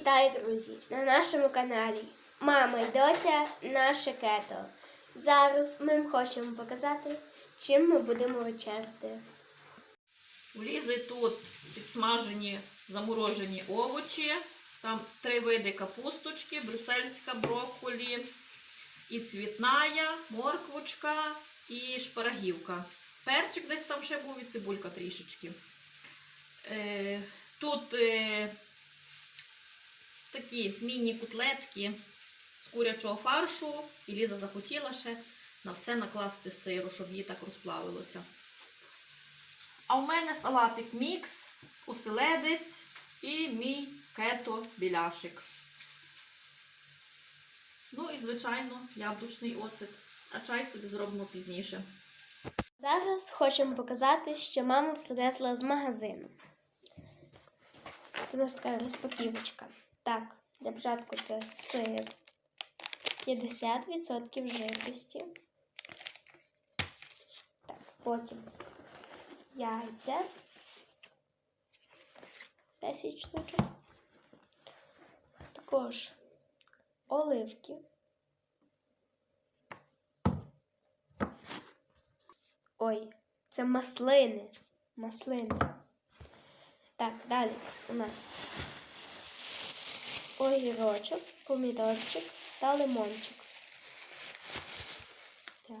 Вітаю, друзі! На нашому каналі Мама і Дотя наше кето. Зараз ми хочемо показати, чим ми будемо вечеряти. У Лізи тут підсмажені заморожені овочі. Там три види капусточки, брюссельська брокколі, і цвітная, морквочка і шпарагівка. Перчик десь там ще був і цибулька трішечки. Е, тут е, такі міні-кутлетки з курячого фаршу. І Ліза захотіла ще на все накласти сиру, щоб її так розплавилося. А в мене салатик мікс, оселедець і мій кето біляшик. Ну і, звичайно, яблучний оцет. А чай собі зробимо пізніше. Зараз хочемо показати, що мама принесла з магазину. Це у нас така розпаківочка. Так, для початку це сир 50% жирності. Так, потім яйця 10 штучок. Також оливки. Ой, це маслини. Маслини. Так, далі у нас огірочок, помідорчик та лимончик. Так.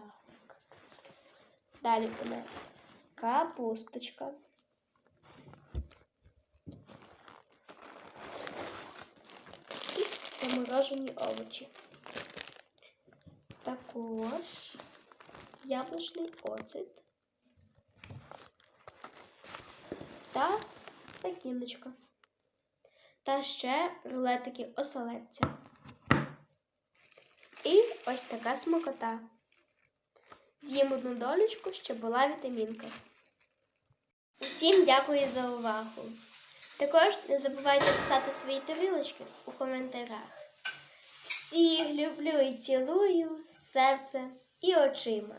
Далі у нас капусточка. І заморожені овочі. Також яблучний оцет та накіночка. Та ще рулетики оселедця. І ось така смакота. З'їм одну долечку, щоб була вітамінка. Усім дякую за увагу. Також не забувайте писати свої тарілочки у коментарях. Всіх люблю і цілую серцем і очима.